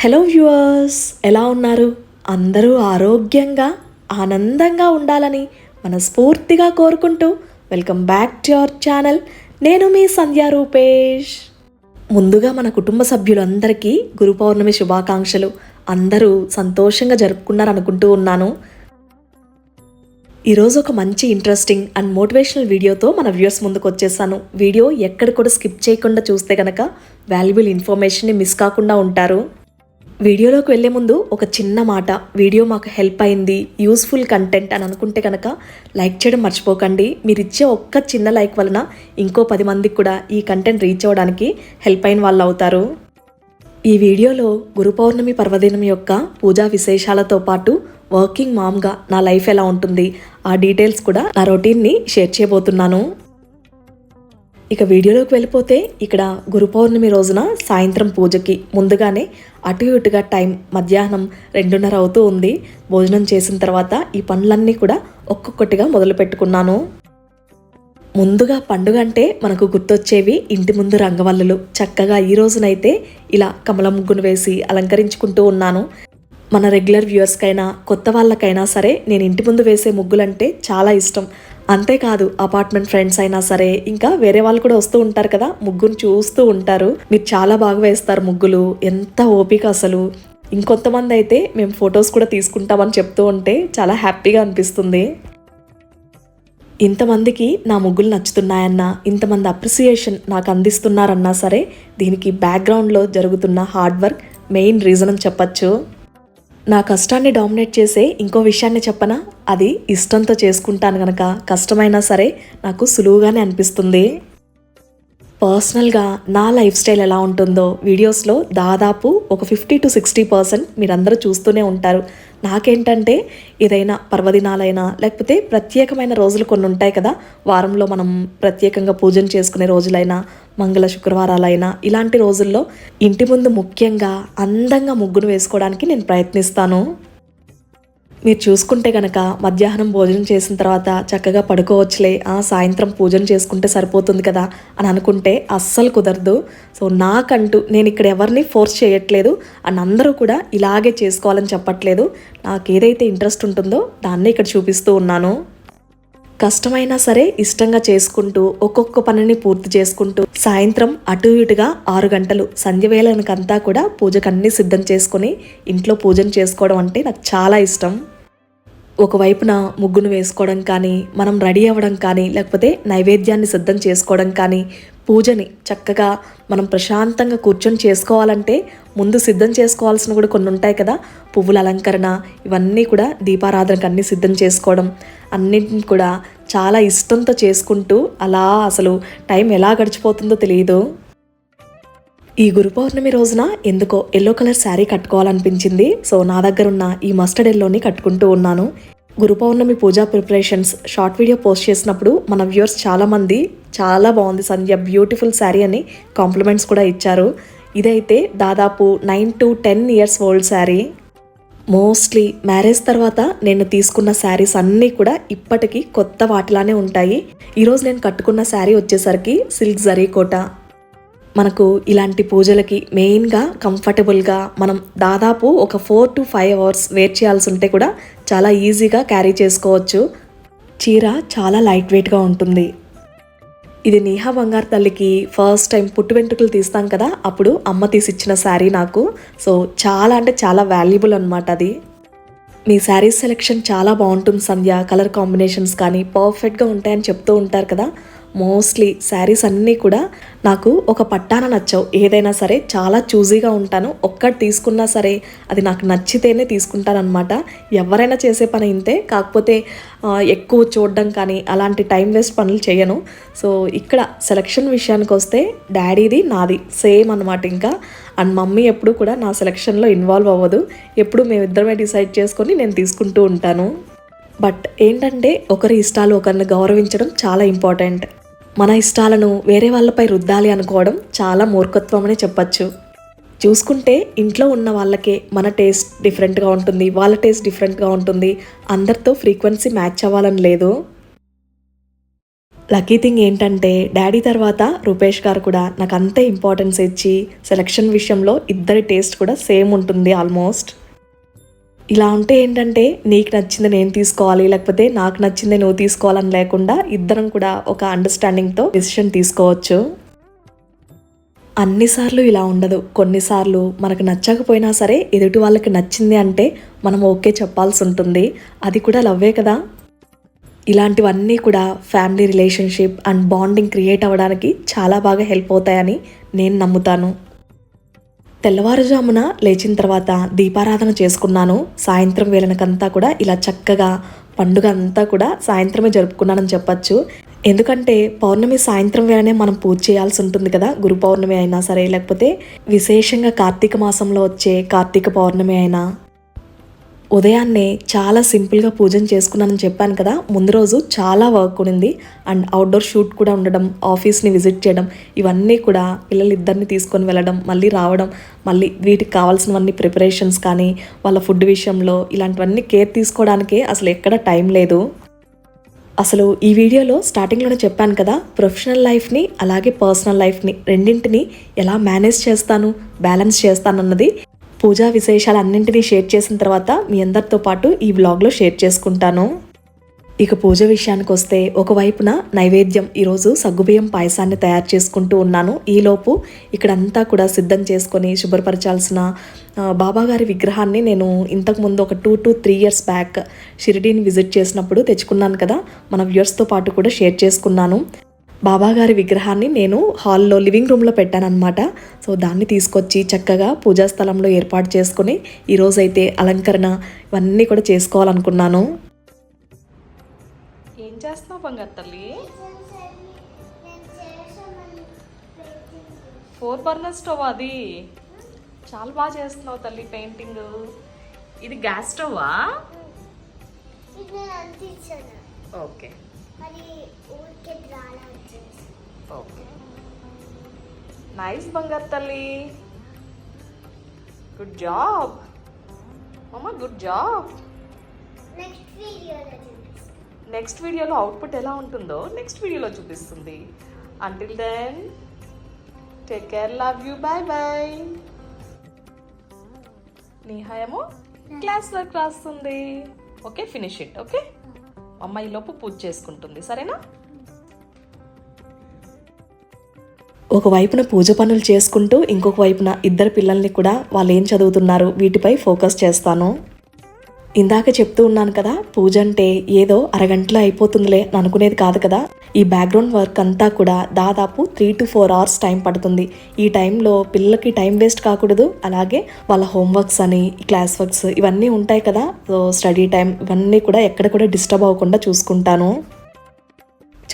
Hello viewers ఎలా ఉన్నారు? అందరూ ఆరోగ్యంగా ఆనందంగా ఉండాలని మనస్ఫూర్తిగా కోరుకుంటూ welcome back to our channel నేను మీ సంధ్యా రూపేష్. ముందుగా మన కుటుంబ సభ్యులందరికీ గురు పౌర్ణమి శుభాకాంక్షలు. అందరూ సంతోషంగా జరుపుకున్నారు అనుకుంటూ ఉన్నాను. ఈరోజు ఒక మంచి ఇంట్రెస్టింగ్ అండ్ మోటివేషనల్ వీడియోతో మన వ్యూవర్స్ ముందుకు వచ్చేసాను. వీడియో ఎక్కడ కూడా స్కిప్ చేయకుండా చూస్తే కనుక వాల్యుబుల్ ఇన్ఫర్మేషన్ని మిస్ కాకుండా ఉంటారు. వీడియోలోకి వెళ్ళే ముందు ఒక చిన్న మాట. వీడియో మాకు హెల్ప్ అయింది. యూస్ఫుల్ కంటెంట్ అని అనుకుంటే కనుక లైక్ చేయడం మర్చిపోకండి. మీరు ఇచ్చే ఒక్క చిన్న లైక్ వలన ఇంకో పది మందికి కూడా ఈ కంటెంట్ రీచ్ అవ్వడానికి హెల్ప్ అయిన వాళ్ళు అవుతారు. ఈ వీడియోలో గురు పౌర్ణమి పర్వదినం యొక్క పూజా విశేషాలతో పాటు వర్కింగ్ మామ్గా నా లైఫ్ ఎలా ఉంటుంది ఆ డీటెయిల్స్ కూడా నా రొటీన్ని షేర్ చేయబోతున్నాను. ఇక వీడియోలోకి వెళ్ళిపోతే ఇక్కడ గురు పౌర్ణమి రోజున సాయంత్రం పూజకి ముందుగానే అటు ఇటుగా టైం మధ్యాహ్నం రెండున్నర అవుతూ ఉంది. భోజనం చేసిన తర్వాత ఈ పనులన్నీ కూడా ఒక్కొక్కటిగా మొదలు పెట్టుకున్నాను. ముందుగా పండుగ అంటే మనకు గుర్తొచ్చేవి ఇంటి ముందు రంగవల్లులు. చక్కగా ఈ రోజునైతే ఇలా కమల ముగ్గును వేసి అలంకరించుకుంటూ ఉన్నాను. మన రెగ్యులర్ వ్యూవర్స్కైనా కొత్త వాళ్ళకైనా సరే నేను ఇంటి ముందు వేసే ముగ్గులంటే చాలా ఇష్టం. అంతేకాదు అపార్ట్మెంట్ ఫ్రెండ్స్ అయినా సరే ఇంకా వేరే వాళ్ళు కూడా వస్తూ ఉంటారు కదా ముగ్గురు చూస్తూ ఉంటారు. మీరు చాలా బాగా వేస్తారు ముగ్గులు ఎంత ఓపిక అసలు. ఇంకొంతమంది అయితే మేము ఫొటోస్ కూడా తీసుకుంటామని చెప్తూ ఉంటే చాలా హ్యాపీగా అనిపిస్తుంది. ఇంతమందికి నా ముగ్గులు నచ్చుతున్నాయన్నా ఇంతమంది అప్రిసియేషన్ నాకు అందిస్తున్నారన్నా సరే దీనికి బ్యాక్గ్రౌండ్లో జరుగుతున్న హార్డ్ వర్క్ మెయిన్ రీజన్ అని చెప్పచ్చు. నా కష్టాన్ని డామినేట్ చేసే ఇంకో విషయాన్ని చెప్పనా? అది ఇష్టంతో చేసుకుంటాను గనక కష్టమైనా సరే నాకు సులువుగానే అనిపిస్తుంది. పర్సనల్గా నా లైఫ్ స్టైల్ ఎలా ఉంటుందో వీడియోస్లో దాదాపు ఒక ఫిఫ్టీ టు సిక్స్టీ పర్సెంట్ మీరందరూ చూస్తూనే ఉంటారు. నాకేంటంటే ఏదైనా పర్వదినాలైనా లేకపోతే ప్రత్యేకమైన రోజులు కొన్ని ఉంటాయి కదా వారంలో మనం ప్రత్యేకంగా పూజను చేసుకునే రోజులైనా మంగళ శుక్రవారాలైనా ఇలాంటి రోజుల్లో ఇంటి ముందు ముఖ్యంగా అందంగా ముగ్గును వేసుకోవడానికి నేను ప్రయత్నిస్తాను. మీరు చూసుకుంటే కనుక మధ్యాహ్నం భోజనం చేసిన తర్వాత చక్కగా పడుకోవచ్చులే ఆ సాయంత్రం పూజన చేసుకుంటే సరిపోతుంది కదా అని అనుకుంటే అస్సలు కుదరదు. సో నాకంటూ నేను ఇక్కడ ఎవరిని ఫోర్స్ చేయట్లేదు అండ్ అందరూ కూడా ఇలాగే చేసుకోవాలని చెప్పట్లేదు. నాకు ఏదైతే ఇంట్రెస్ట్ ఉంటుందో దాన్నే ఇక్కడ చూపిస్తూ ఉన్నాను. కష్టమైనా సరే ఇష్టంగా చేసుకుంటూ ఒక్కొక్క పనిని పూర్తి చేసుకుంటూ సాయంత్రం అటు ఇటుగా ఆరు గంటలు సంధ్య వేళనకంతా కూడా పూజకన్నీ సిద్ధం చేసుకొని ఇంట్లో పూజను చేసుకోవడం అంటే నాకు చాలా ఇష్టం. ఒకవైపున ముగ్గును వేసుకోవడం కానీ మనం రెడీ అవ్వడం కానీ లేకపోతే నైవేద్యాన్ని సిద్ధం చేసుకోవడం కానీ పూజని చక్కగా మనం ప్రశాంతంగా కూర్చొని చేసుకోవాలంటే ముందు సిద్ధం చేసుకోవాల్సిన కూడా కొన్ని ఉంటాయి కదా. పువ్వుల అలంకరణ ఇవన్నీ కూడా దీపారాధనకు అన్నీ సిద్ధం చేసుకోవడం అన్నింటిని కూడా చాలా ఇష్టంతో చేసుకుంటూ అలా అసలు టైం ఎలా గడిచిపోతుందో తెలియదు. ఈ గురు పౌర్ణమి రోజున ఎందుకో ఎల్లో కలర్ శారీ కట్టుకోవాలనిపించింది. సో నా దగ్గర ఉన్న ఈ మస్టర్డ్ ఎల్లోని కట్టుకుంటూ ఉన్నాను. Guru Purnima puja preparations short video post చేసినప్పుడు మన వ్యూవర్స్ చాలామంది చాలా బాగుంది సంధ్య బ్యూటిఫుల్ శారీ అని కాంప్లిమెంట్స్ కూడా ఇచ్చారు. ఇదైతే దాదాపు nine to ten years old sari. Mostly marriage తర్వాత నేను తీసుకున్న శారీస్ అన్నీ కూడా ఇప్పటికీ కొత్త వాటిలానే ఉంటాయి. ఈరోజు నేను కట్టుకున్న శారీ వచ్చేసరికి సిల్క్ జరీ కోట. మనకు ఇలాంటి పూజలకి మెయిన్గా కంఫర్టబుల్గా మనం దాదాపు ఒక four to five hours wait చేయాల్సి ఉంటే కూడా చాలా ఈజీగా క్యారీ చేసుకోవచ్చు. చీర చాలా లైట్ వెయిట్గా ఉంటుంది. ఇది నేహా బంగారు తల్లికి ఫస్ట్ టైం పుట్టు వెంట్రుకలు తీస్తాం కదా అప్పుడు అమ్మ తీసిచ్చిన శారీ నాకు. సో చాలా అంటే చాలా వాల్యుబుల్ అనమాట అది. మీ శారీ సెలెక్షన్ చాలా బాగుంటుంది సంధ్య కలర్ కాంబినేషన్స్ కానీ పర్ఫెక్ట్గా ఉంటాయని చెప్తూ ఉంటారు కదా. మోస్ట్లీ శారీస్ అన్నీ కూడా నాకు ఒక పట్టాన నచ్చవు. ఏదైనా సరే చాలా చూజీగా ఉంటాను. ఒక్కటి తీసుకున్నా సరే అది నాకు నచ్చితేనే తీసుకుంటానమాట ఎవరైనా చేసే పని ఇంతే. కాకపోతే ఎక్కువ చూడడం కానీ అలాంటి టైం వేస్ట్ పనులు చేయను. సో ఇక్కడ సెలక్షన్ విషయానికి వస్తే డాడీది నాది. సేమ్ అనమాట ఇంకా. అండ్ మమ్మీ ఎప్పుడు కూడా నా సెలక్షన్లో ఇన్వాల్వ్ అవ్వదు. ఎప్పుడు మేమిద్దరమే డిసైడ్ చేసుకొని నేను తీసుకుంటూ ఉంటాను. బట్ ఏంటంటే ఒకరి ఇష్టాలు ఒకరిని గౌరవించడం చాలా ఇంపార్టెంట్. మన ఇష్టాలను వేరే వాళ్ళపై రుద్దాలి అనుకోవడం చాలా మూర్ఖత్వం అని చెప్పచ్చు. చూసుకుంటే ఇంట్లో ఉన్న వాళ్ళకే మన టేస్ట్ డిఫరెంట్గా ఉంటుంది వాళ్ళ టేస్ట్ డిఫరెంట్గా ఉంటుంది. అందరితో ఫ్రీక్వెన్సీ మ్యాచ్ అవ్వాలని లేదు. లక్కీ థింగ్ ఏంటంటే డాడీ తర్వాత రూపేష్ గారు కూడా నాకు అంతే ఇంపార్టెన్స్ ఇచ్చి సెలక్షన్ విషయంలో ఇద్దరి టేస్ట్ కూడా సేమ్ ఉంటుంది ఆల్మోస్ట్. ఇలా ఉంటే ఏంటంటే నీకు నచ్చింది నేను తీసుకోవాలి లేకపోతే నాకు నచ్చింది నువ్వు తీసుకోవాలని లేకుండా ఇద్దరం కూడా ఒక అండర్స్టాండింగ్తో డెసిషన్ తీసుకోవచ్చు. అన్నిసార్లు ఇలా ఉండదు. కొన్నిసార్లు మనకు నచ్చకపోయినా సరే ఎదుటి వాళ్ళకి నచ్చింది అంటే మనం ఓకే చెప్పాల్సి ఉంటుంది. అది కూడా లవ్వే కదా. ఇలాంటివన్నీ కూడా family relationship and bonding create అవ్వడానికి చాలా బాగా హెల్ప్ అవుతాయని నేను నమ్ముతాను. తెల్లవారుజామున లేచిన తర్వాత దీపారాధన చేసుకున్నాను. సాయంత్రం వేళనకంతా కూడా ఇలా చక్కగా పండుగ అంతా కూడా సాయంత్రమే జరుపుకున్నానని చెప్పచ్చు. ఎందుకంటే పౌర్ణమి సాయంత్రం వేళనే మనం పూజ చేయాల్సి ఉంటుంది కదా గురు పౌర్ణమి అయినా సరే లేకపోతే విశేషంగా కార్తీక మాసంలో వచ్చే కార్తీక పౌర్ణమి అయినా. ఉదయాన్నే చాలా సింపుల్గా పూజను చేసుకున్నానని చెప్పాను కదా. ముందు రోజు చాలా వర్క్ ఉండింది అండ్ అవుట్డోర్ షూట్ కూడా ఉండడం ఆఫీస్ని విజిట్ చేయడం ఇవన్నీ కూడా పిల్లలిద్దరిని తీసుకొని వెళ్ళడం మళ్ళీ రావడం మళ్ళీ వీటికి కావాల్సినవన్నీ ప్రిపరేషన్స్ కానీ వాళ్ళ ఫుడ్ విషయంలో ఇలాంటివన్నీ కేర్ తీసుకోవడానికే అసలు ఎక్కడ టైం లేదు. అసలు ఈ వీడియోలో స్టార్టింగ్లోనే చెప్పాను కదా ప్రొఫెషనల్ లైఫ్ని అలాగే పర్సనల్ లైఫ్ని రెండింటిని ఎలా మేనేజ్ చేస్తాను బ్యాలెన్స్ చేస్తానన్నది. పూజా విశేషాలన్నింటినీ షేర్ చేసిన తర్వాత మీ అందరితో పాటు ఈ బ్లాగ్లో షేర్ చేసుకుంటాను. ఇక పూజ విషయానికి వస్తే ఒకవైపున నైవేద్యం ఈరోజు సగ్గుబియ్యం పాయసాన్ని తయారు చేసుకుంటూ ఉన్నాను. ఈలోపు ఇక్కడంతా కూడా సిద్ధం చేసుకొని శుభ్రపరచాల్సిన బాబాగారి విగ్రహాన్ని నేను ఇంతకుముందు ఒక two to three years back షిరిడీని visit చేసినప్పుడు తెచ్చుకున్నాను కదా మన వ్యూర్స్తో పాటు కూడా షేర్ చేసుకున్నాను. బాబాగారి విగ్రహాన్ని నేను హాల్లో లివింగ్ రూమ్లో పెట్టానన్నమాట. సో దాన్ని తీసుకొచ్చి చక్కగా పూజా స్థలంలో ఏర్పాటు చేసుకుని ఈరోజైతే అలంకరణ ఇవన్నీ కూడా చేసుకోవాలనుకున్నాను. ఏం చేస్తున్నావు బంగారు తల్లి? ఫోర్ బర్నర్ స్టవ్ అది. చాలా బాగా చేస్తున్నావు తల్లి పెయింటింగ్. ఇది గ్యాస్ స్టవ్వా? ఓకే. నైస్ బంగారు తల్లి. గుడ్ జాబ్ మమ్మ గుడ్ జాబ్ నెక్స్ట్ వీడియోలో అవుట్పుట్ ఎలా ఉంటుందో నెక్స్ట్ వీడియోలో చూపిస్తుంది. Until then take care love you bye bye Neha ఏమో క్లాస్ వర్క్ రాస్తుంది. ఓకే ఫినిష్ ఇట్ ఓకే అమ్మ లోపు పూజ చేసుకుంటుంది. సరేనా? ఒక వైపున పూజ పనులు చేసుకుంటూ ఇంకొక వైపున ఇద్దరు పిల్లల్ని కూడా వాళ్ళు ఏం చదువుతున్నారు వీటిపై ఫోకస్ చేస్తాను. ఇందాక చెప్తూ ఉన్నాను కదా పూజ అంటే ఏదో అరగంటలో అయిపోతుందిలే అనుకునేది కాదు కదా. ఈ బ్యాక్గ్రౌండ్ వర్క్ అంతా కూడా దాదాపు three to four hours time పడుతుంది. ఈ టైంలో పిల్లలకి టైం వేస్ట్ కాకూడదు. అలాగే వాళ్ళ హోంవర్క్స్ అని క్లాస్ వర్క్స్ ఇవన్నీ ఉంటాయి కదా. సో స్టడీ టైం ఇవన్నీ కూడా ఎక్కడ కూడా డిస్టర్బ్ అవ్వకుండా చూసుకుంటాను.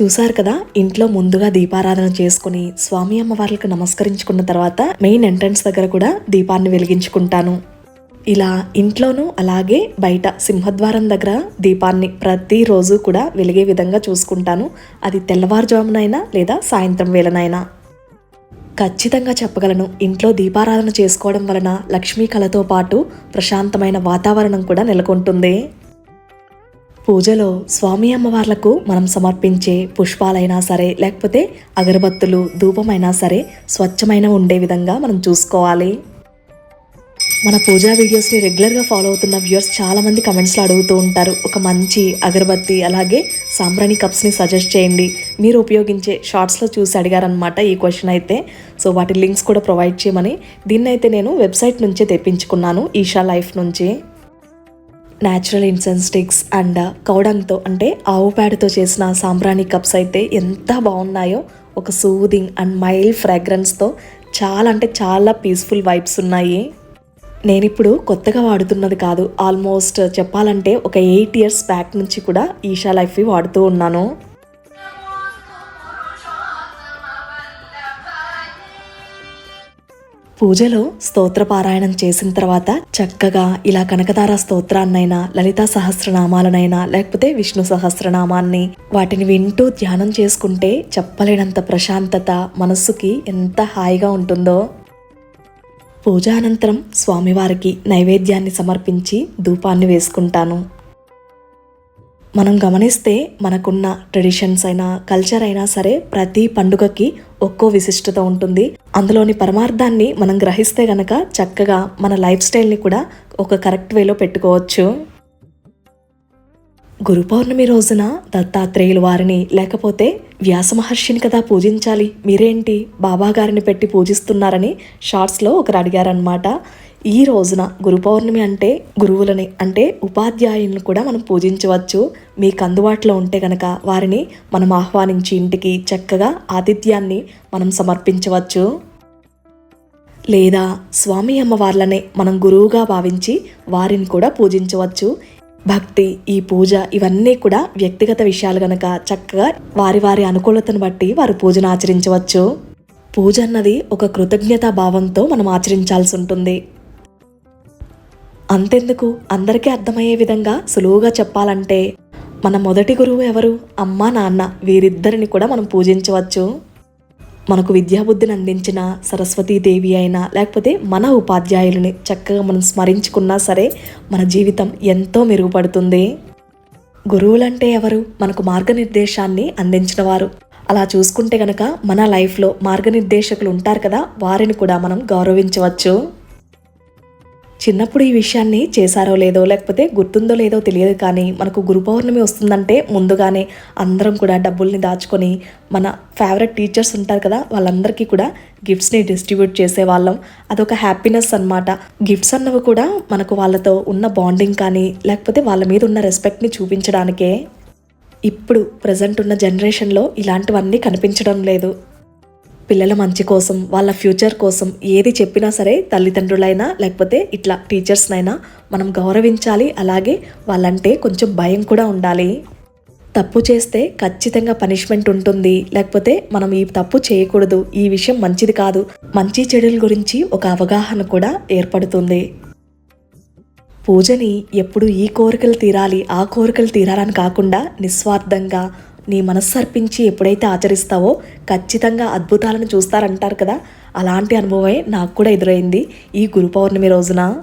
చూసారు కదా? ఇంట్లో ముందుగా దీపారాధన చేసుకుని స్వామి అమ్మవార్లకు నమస్కరించుకున్న తర్వాత మెయిన్ ఎంట్రన్స్ దగ్గర కూడా దీపాన్ని వెలిగించుకుంటాను. ఇలా ఇంట్లోనూ అలాగే బయట సింహద్వారం దగ్గర దీపాన్ని ప్రతిరోజు కూడా వెలిగే విధంగా చూసుకుంటాను. అది తెల్లవారుజామునైనా లేదా సాయంత్రం వేళనైనా. ఖచ్చితంగా చెప్పగలను ఇంట్లో దీపారాధన చేసుకోవడం వలన లక్ష్మీ కళతో పాటు ప్రశాంతమైన వాతావరణం కూడా నెలకొంటుంది. పూజలో స్వామి అమ్మవార్లకు మనం సమర్పించే పుష్పాలైనా సరే లేకపోతే అగరబత్తులు ధూపమైనా సరే స్వచ్ఛమైన ఉండే విధంగా మనం చూసుకోవాలి. మన పూజా వీడియోస్ని రెగ్యులర్గా ఫాలో అవుతున్న వ్యూయర్స్ చాలామంది కమెంట్స్లో అడుగుతూ ఉంటారు. ఒక మంచి అగరబత్తి అలాగే సాంబ్రాణి కప్స్ని సజెస్ట్ చేయండి. మీరు ఉపయోగించే షార్ట్స్లో చూసి అడిగారనమాట ఈ క్వశ్చన్ అయితే. సో వాటి లింక్స్ కూడా ప్రొవైడ్ చేయమని. దీన్ని అయితే నేను వెబ్సైట్ నుంచే తెప్పించుకున్నాను ఈషా లైఫ్ నుంచి. న్యాచురల్ ఇన్సెన్స్ స్టిక్స్ అండ్ కౌడంతో అంటే ఆవు పేడతో చేసిన సాంబ్రాణి కప్స్ అయితే ఎంత బాగున్నాయో ఒక సూదింగ్ అండ్ మైల్డ్ ఫ్రాగ్రెన్స్తో చాలా అంటే చాలా పీస్ఫుల్ వైబ్స్ ఉన్నాయి. నేను ఇప్పుడు కొత్తగా వాడుతున్నది కాదు. ఆల్మోస్ట్ చెప్పాలంటే ఒక ఎయిట్ ఇయర్స్ బ్యాక్ నుంచి కూడా ఈషా లైఫ్ వాడుతూ ఉన్నాను. పూజలో స్తోత్రపారాయణం చేసిన తర్వాత చక్కగా ఇలా కనకదార స్తోత్రాన్నైనా లలితా సహస్రనామాలనైనా లేకపోతే విష్ణు సహస్రనామాన్ని వాటిని వింటూ ధ్యానం చేసుకుంటే చెప్పలేనంత ప్రశాంతత మనస్సుకి ఎంత హాయిగా ఉంటుందో. పూజానంతరం స్వామివారికి నైవేద్యాన్ని సమర్పించి ధూపాన్ని వేసుకుంటాను. మనం గమనిస్తే మనకున్న ట్రెడిషన్స్ అయినా కల్చర్ అయినా సరే ప్రతి పండుగకి ఒక్కో విశిష్టత ఉంటుంది. అందులోని పరమార్థాన్ని మనం గ్రహిస్తే గనక చక్కగా మన లైఫ్ స్టైల్ని కూడా ఒక కరెక్ట్ వేలో పెట్టుకోవచ్చు. గురు పౌర్ణమి రోజున దత్తాత్రేయులు వారిని లేకపోతే వ్యాస మహర్షిని కదా పూజించాలి. మీరేంటి? బాబాగారిని పెట్టి పూజిస్తున్నారని షార్ట్స్లో ఒకరు అడిగారనమాట ఈ రోజున గురు పౌర్ణమి అంటే గురువులని అంటే ఉపాధ్యాయులను కూడా మనం పూజించవచ్చు. మీకు అందుబాటులో ఉంటే గనక వారిని మనం ఆహ్వానించి ఇంటికి చక్కగా ఆతిథ్యాన్ని మనం సమర్పించవచ్చు. లేదా స్వామి అమ్మవార్లనే మనం గురువుగా భావించి వారిని కూడా పూజించవచ్చు. భక్తి ఈ పూజ ఇవన్నీ కూడా వ్యక్తిగత విషయాలు గనక చక్కగా వారి వారి అనుకూలతను బట్టి వారు పూజను ఆచరించవచ్చు. పూజ అన్నది ఒక కృతజ్ఞతా భావంతో మనం ఆచరించాల్సి ఉంటుంది. అంతెందుకు? అందరికీ అర్థమయ్యే విధంగా సులువుగా చెప్పాలంటే మన మొదటి గురువు ఎవరు? అమ్మ నాన్న వీరిద్దరిని కూడా మనం పూజించవచ్చు. మనకు విద్యాబుద్ధిని అందించిన సరస్వతీదేవి అయినా లేకపోతే మన ఉపాధ్యాయులని చక్కగా మనం స్మరించుకున్నా సరే మన జీవితం ఎంతో మెరుగుపడుతుంది. గురువులంటే ఎవరు? మనకు మార్గనిర్దేశాన్ని అందించిన వారు. అలా చూసుకుంటే గనక మన లైఫ్లో మార్గనిర్దేశకులు ఉంటారు కదా వారిని కూడా మనం గౌరవించవచ్చు. చిన్నప్పుడు ఈ విషయాన్ని చేశారో లేదో లేకపోతే గుర్తుందో లేదో తెలియదు కానీ మనకు గురు పౌర్ణమి వస్తుందంటే ముందుగానే అందరం కూడా డబ్బుల్ని దాచుకొని మన ఫేవరెట్ టీచర్స్ ఉంటారు కదా వాళ్ళందరికీ కూడా గిఫ్ట్స్ని డిస్ట్రిబ్యూట్ చేసేవాళ్ళం. అదొక హ్యాపీనెస్ అన్నమాట. గిఫ్ట్స్ అన్నవి కూడా మనకు వాళ్ళతో ఉన్న బాండింగ్ కానీ లేకపోతే వాళ్ళ మీద ఉన్న రెస్పెక్ట్ని చూపించడానికే ఇప్పుడు ప్రజెంట్ ఉన్న జనరేషన్లో ఇలాంటివన్నీ కనిపించడం లేదు. పిల్లల మంచి కోసం వాళ్ళ ఫ్యూచర్ కోసం ఏది చెప్పినా సరే తల్లిదండ్రులైనా లేకపోతే ఇట్లా టీచర్స్నైనా మనం గౌరవించాలి. అలాగే వాళ్ళంటే కొంచెం భయం కూడా ఉండాలి. తప్పు చేస్తే ఖచ్చితంగా పనిష్మెంట్ ఉంటుంది. లేకపోతే మనం ఈ తప్పు చేయకూడదు. ఈ విషయం మంచిది కాదు. మంచి చెడుల గురించి ఒక అవగాహన కూడా ఏర్పడుతుంది. పూజని ఎప్పుడు ఈ కోరికలు తీరాలి ఆ కోరికలు తీరాలని కాకుండా నిస్వార్థంగా నీ మనస్సు అర్పించి ఎప్పుడైతే ఆచరిస్తావో ఖచ్చితంగా అద్భుతాలను చూస్తారంటారు కదా. అలాంటి అనుభవమే నాకు కూడా ఎదురైంది ఈ గురు పౌర్ణమి రోజున.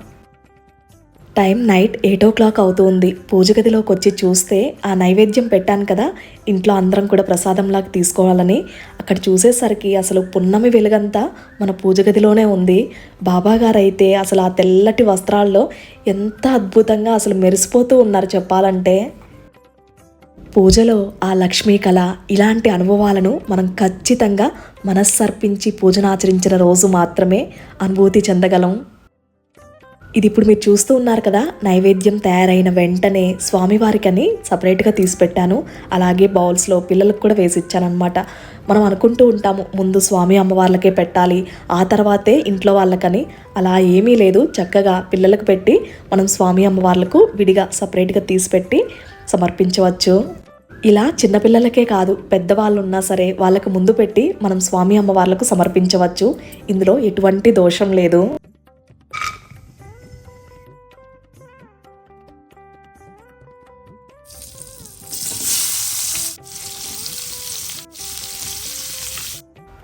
Time night eight o'clock అవుతుంది పూజ గదిలోకి వచ్చి చూస్తే ఆ నైవేద్యం పెట్టాను కదా. ఇంట్లో అందరం కూడా ప్రసాదంలాగా తీసుకోవాలని. అక్కడ చూసేసరికి అసలు పున్నమి వెలుగంతా మన పూజ గదిలోనే ఉంది. బాబాగారైతే అసలు ఆ తెల్లటి వస్త్రాల్లో ఎంత అద్భుతంగా అసలు మెరిసిపోతూ ఉన్నారు చెప్పాలంటే. పూజలో ఆ లక్ష్మీ కళ ఇలాంటి అనుభవాలను మనం ఖచ్చితంగా మనస్సర్పించి పూజనాచరించిన రోజు మాత్రమే అనుభూతి చెందగలం. ఇది ఇప్పుడు మీరు చూస్తూ ఉన్నారు కదా నైవేద్యం తయారైన వెంటనే స్వామివారికని సపరేట్గా తీసి పెట్టాను అలాగే బౌల్స్లో పిల్లలకు కూడా వేసి ఇచ్చానమాట మనం అనుకుంటూ ఉంటాము ముందు స్వామి అమ్మవార్లకే పెట్టాలి ఆ తర్వాతే ఇంట్లో వాళ్ళకని. అలా ఏమీ లేదు చక్కగా పిల్లలకు పెట్టి మనం స్వామి అమ్మవార్లకు విడిగా సపరేట్గా తీసి పెట్టి సమర్పించవచ్చు. ఇలా చిన్నపిల్లలకే కాదు పెద్దవాళ్ళు ఉన్నా సరే వాళ్ళకు ముందు పెట్టి మనం స్వామి అమ్మవార్లకు సమర్పించవచ్చు. ఇందులో ఎటువంటి దోషం లేదు.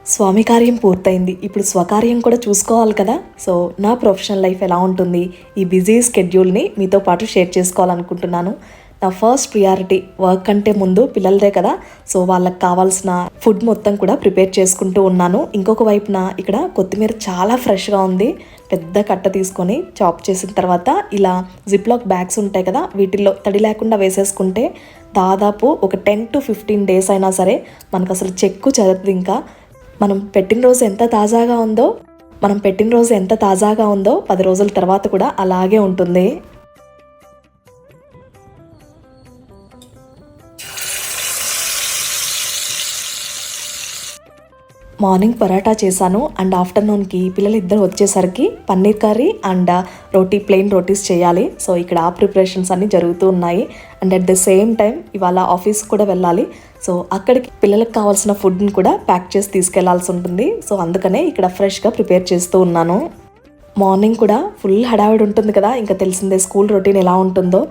స్వామి కార్యం పూర్తయింది. ఇప్పుడు స్వకార్యం కూడా చూసుకోవాలి కదా. సో నా ప్రొఫెషనల్ లైఫ్ ఎలా ఉంటుంది? ఈ బిజీ స్కెడ్యూల్ని మీతో పాటు షేర్ చేసుకోవాలనుకుంటున్నాను. నా ఫస్ట్ ప్రియారిటీ వర్క్ కంటే ముందు పిల్లలదే కదా. సో వాళ్ళకి కావాల్సిన ఫుడ్ మొత్తం కూడా ప్రిపేర్ చేసుకుంటూ ఉన్నాను. ఇంకొక వైపున ఇక్కడ కొత్తిమీర చాలా ఫ్రెష్గా ఉంది. పెద్ద కట్ట తీసుకొని చాప్ చేసిన తర్వాత ఇలా జిప్లాక్ బ్యాగ్స్ ఉంటాయి కదా వీటిల్లో తడి లేకుండా వేసేసుకుంటే దాదాపు ఒక టెన్ టు ఫిఫ్టీన్ డేస్ అయినా సరే మనకు అసలు చెక్కు చెదరదు ఇంకా. మనం పెట్టిన రోజు ఎంత తాజాగా ఉందో మనం పెట్టిన రోజు ఎంత తాజాగా ఉందో పది రోజుల తర్వాత కూడా అలాగే ఉంటుంది. మార్నింగ్ పరాటా చేశాను అండ్ ఆఫ్టర్నూన్కి పిల్లలు ఇద్దరు వచ్చేసరికి paneer curry and roti plain rotis చేయాలి. సో ఇక్కడ ఆ ప్రిపరేషన్స్ అన్నీ జరుగుతూ ఉన్నాయి. And at the same time ఇవాళ ఆఫీస్ కూడా వెళ్ళాలి. సో అక్కడికి పిల్లలకు కావాల్సిన ఫుడ్ని కూడా ప్యాక్ చేసి తీసుకెళ్ళాల్సి ఉంటుంది. సో అందుకనే ఇక్కడ ఫ్రెష్గా ప్రిపేర్ చేస్తూ ఉన్నాను. మార్నింగ్ కూడా ఫుల్ హడావిడి ఉంటుంది కదా. ఇంకా తెలిసిందే స్కూల్ రొటీన్ ఎలా ఉంటుందో.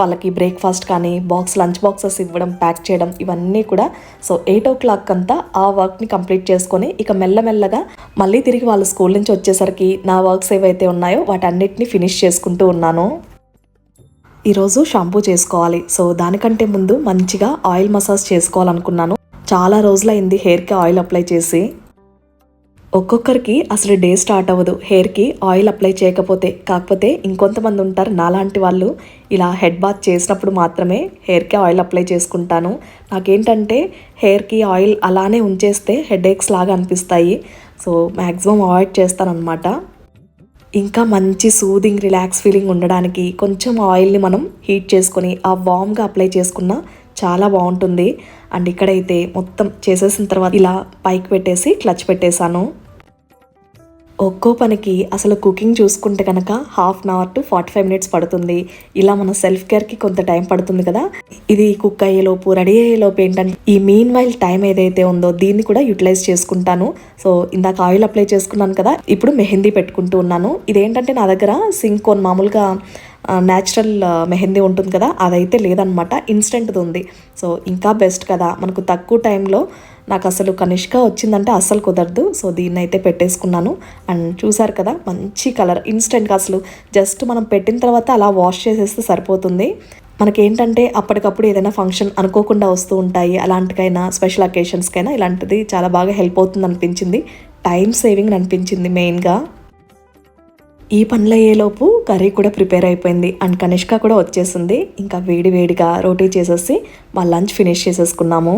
వాళ్ళకి బ్రేక్ఫాస్ట్ కానీ బాక్స్ లంచ్ బాక్సెస్ ఇవ్వడం ప్యాక్ చేయడం ఇవన్నీ కూడా. సో ఎయిట్ ఓ క్లాక్ అంతా ఆ వర్క్ని కంప్లీట్ చేసుకొని ఇక మెల్లమెల్లగా మళ్ళీ తిరిగి వాళ్ళ స్కూల్ నుంచి వచ్చేసరికి నా వర్క్స్ ఏవైతే ఉన్నాయో వాటన్నిటిని ఫినిష్ చేసుకుంటూ ఉన్నాను. ఈరోజు షాంపూ చేసుకోవాలి. సో దానికంటే ముందు మంచిగా ఆయిల్ మసాజ్ చేసుకోవాలనుకున్నాను. చాలా రోజులైంది హెయిర్కి ఆయిల్ అప్లై చేసి. ఒక్కొక్కరికి అసలు డే స్టార్ట్ అవ్వదు. హెయిర్కి ఆయిల్ అప్లై చేయకపోతే. కాకపోతే ఇంకొంతమంది ఉంటారు. నాలాంటి వాళ్ళు ఇలా హెడ్ బాత్ చేసినప్పుడు మాత్రమే హెయిర్కి ఆయిల్ అప్లై చేసుకుంటాను. నాకేంటంటే హెయిర్కి ఆయిల్ అలానే ఉంచేస్తే హెడ్ ఏక్స్ లాగా అనిపిస్తాయి. సో మ్యాక్సిమం అవాయిడ్ చేస్తానన్నమాట. ఇంకా మంచి సూదింగ్ రిలాక్స్ ఫీలింగ్ ఉండడానికి కొంచెం ఆయిల్ని మనం హీట్ చేసుకొని ఆ వామ్గా అప్లై చేసుకున్న చాలా బాగుంటుంది. అండ్ ఇక్కడైతే మొత్తం చేసేసిన తర్వాత ఇలా పైకి పెట్టేసి క్లచ్ పెట్టేశాను. ఒక్కో పనికి అసలు కుకింగ్ చూసుకుంటే కనుక half an hour to forty five minutes పడుతుంది. ఇలా మన సెల్ఫ్ కేర్కి కొంత టైం పడుతుంది కదా. ఇది కుక్ అయ్యేలోపు రెడీ అయ్యేలోపు ఏంటంటే ఈ మీన్ వైల్ టైం ఏదైతే ఉందో దీన్ని కూడా యూటిలైజ్ చేసుకుంటాను. సో ఇందాక ఆయిల్ అప్లై చేసుకున్నాను కదా. ఇప్పుడు మెహందీ పెట్టుకుంటూ ఉన్నాను. ఇదేంటంటే నా దగ్గర సింకోన్ మామూలుగా న్యాచురల్ మెహందీ ఉంటుంది కదా అదైతే లేదనమాట ఇన్స్టెంట్ది ఉంది. సో ఇంకా బెస్ట్ కదా. మనకు తక్కువ టైంలో నాకు అసలు కనిష్క వచ్చిందంటే అస్సలు కుదరదు. సో దీన్ని అయితే పెట్టేసుకున్నాను. అండ్ చూసారు కదా మంచి కలర్ ఇన్స్టెంట్గా అసలు. జస్ట్ మనం పెట్టిన తర్వాత అలా వాష్ చేసేస్తే సరిపోతుంది. మనకేంటంటే అప్పటికప్పుడు ఏదైనా ఫంక్షన్ అనుకోకుండా వస్తూ ఉంటాయి. అలాంటికైనా స్పెషల్ అకేషన్స్కైనా ఇలాంటిది చాలా బాగా హెల్ప్ అవుతుంది అనిపించింది టైం సేవింగ్ అనిపించింది మెయిన్గా ఈ పనులయ్యేలోపు కర్రీ కూడా ప్రిపేర్ అయిపోయింది. అండ్ కనిష్క కూడా వచ్చేసింది. ఇంకా వేడి వేడిగా రోటీ చేసేసి మా లంచ్ ఫినిష్ చేసేసుకున్నాము.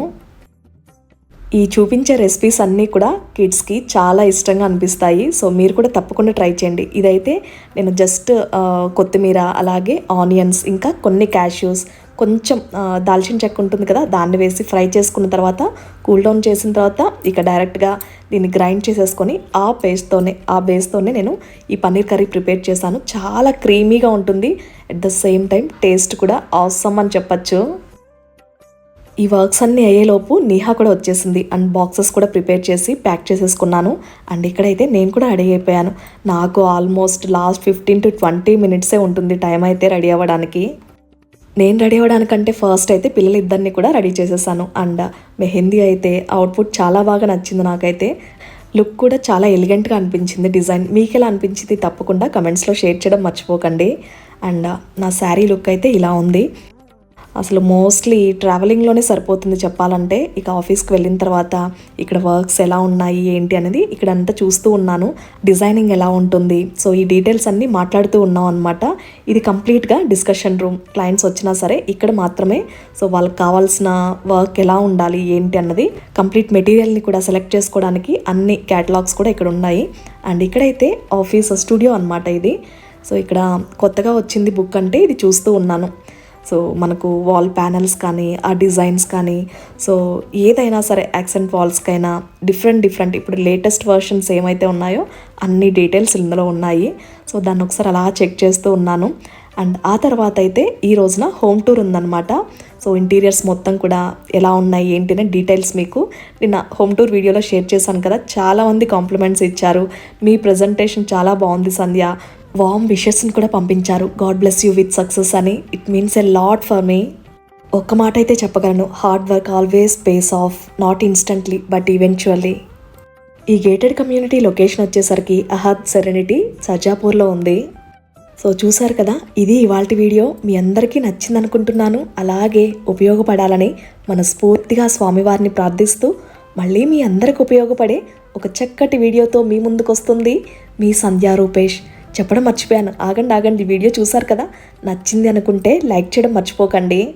ఈ చూపించే రెసిపీస్ అన్నీ కూడా కిడ్స్కి చాలా ఇష్టంగా అనిపిస్తాయి. సో మీరు కూడా తప్పకుండా ట్రై చేయండి. ఇదైతే నేను జస్ట్ కొత్తిమీర అలాగే ఆనియన్స్ ఇంకా కొన్ని క్యాష్యూస్ కొంచెం దాల్చిన చెక్క ఉంటుంది కదా దాన్ని వేసి ఫ్రై చేసుకున్న తర్వాత కూల్ డౌన్ చేసిన తర్వాత ఇక డైరెక్ట్గా దీన్ని గ్రైండ్ చేసేసుకొని ఆ పేస్ట్తోనే ఆ బేస్తోనే నేను ఈ పన్నీర్ కర్రీ ప్రిపేర్ చేశాను. చాలా క్రీమీగా ఉంటుంది. At the same time taste కూడా అవసరం అని చెప్పచ్చు. ఈ వర్క్స్ అన్నీ అయ్యేలోపు నీహా కూడా వచ్చేసింది. అండ్ బాక్సెస్ కూడా ప్రిపేర్ చేసి ప్యాక్ చేసేసుకున్నాను. అండ్ ఇక్కడైతే నేను కూడా రెడీ అయిపోయాను. నాకు almost last fifteen to twenty మినిట్సే ఉంటుంది టైం అయితే రెడీ అవ్వడానికి. నేను రెడీ అవ్వడానికంటే ఫస్ట్ అయితే పిల్లలిద్దరిని కూడా రెడీ చేసేసాను. అండ్ మెహందీ అయితే అవుట్పుట్ చాలా బాగా నచ్చింది నాకైతే. లుక్ కూడా చాలా ఎలిగెంట్గా అనిపించింది డిజైన్ మీకు ఎలా అనిపించింది తప్పకుండా కమెంట్స్లో షేర్ చేయడం మర్చిపోకండి. అండ్ నా శారీ లుక్ అయితే ఇలా ఉంది. అసలు మోస్ట్లీ ట్రావెలింగ్లోనే సరిపోతుంది చెప్పాలంటే. ఇక ఆఫీస్కి వెళ్ళిన తర్వాత ఇక్కడ వర్క్స్ ఎలా ఉన్నాయి ఏంటి అనేది ఇక్కడ అంతా చూస్తూ ఉన్నాను. డిజైనింగ్ ఎలా ఉంటుంది. సో ఈ డీటెయిల్స్ అన్నీ మాట్లాడుతూ ఉన్నాం అనమాట ఇది కంప్లీట్గా డిస్కషన్ రూమ్ క్లయింట్స్ వచ్చినా సరే ఇక్కడ మాత్రమే. సో వాళ్ళకి కావాల్సిన వర్క్ ఎలా ఉండాలి ఏంటి అన్నది కంప్లీట్ మెటీరియల్ని కూడా సెలెక్ట్ చేసుకోవడానికి అన్ని క్యాటలాగ్స్ కూడా ఇక్కడ ఉన్నాయి. అండ్ ఇక్కడైతే ఆఫీస్ స్టూడియో అనమాట ఇది. సో ఇక్కడ కొత్తగా వచ్చింది బుక్ అంటే ఇది చూస్తూ ఉన్నాను. సో మనకు వాల్ ప్యానల్స్ కానీ ఆ డిజైన్స్ కానీ సో ఏదైనా సరే యాక్సెంట్ వాల్స్కైనా డిఫరెంట్ డిఫరెంట్ ఇప్పుడు లేటెస్ట్ వర్షన్స్ ఏమైతే ఉన్నాయో అన్ని డీటెయిల్స్ ఇందులో ఉన్నాయి. సో దాన్ని ఒకసారి అలా చెక్ చేస్తూ ఉన్నాను. అండ్ ఆ తర్వాత అయితే ఈ రోజున హోమ్ టూర్ ఉందన్నమాట. సో ఇంటీరియర్స్ మొత్తం కూడా ఎలా ఉన్నాయి ఏంటి అనే డీటెయిల్స్ మీకు నిన్న హోమ్ టూర్ వీడియోలో షేర్ చేశాను కదా. చాలామంది కాంప్లిమెంట్స్ ఇచ్చారు. మీ ప్రజెంటేషన్ చాలా బాగుంది సంధ్య. వామ్ విషెస్ని కూడా పంపించారు. God bless you with success అని. It means a lot for me ఒక్క మాట అయితే చెప్పగలను. Hard work always pays off not instantly but eventually ఈ గేటెడ్ కమ్యూనిటీ లొకేషన్ వచ్చేసరికి అహద్ సెరెనిటీ సజాపూర్లో ఉంది. సో చూసారు కదా? ఇది ఇవాళ వీడియో. మీ అందరికీ నచ్చింది అనుకుంటున్నాను అలాగే ఉపయోగపడాలని మనస్ఫూర్తిగా స్వామివారిని ప్రార్థిస్తూ మళ్ళీ మీ అందరికి ఉపయోగపడే ఒక చక్కటి వీడియోతో మీ ముందుకు వస్తుంది మీ సంధ్యా రూపేష్. చెప్పడం మర్చిపోయాను. ఆగండి ఆగండి వీడియో చూసారు కదా? నచ్చింది అనుకుంటే లైక్ చేయడం మర్చిపోకండి.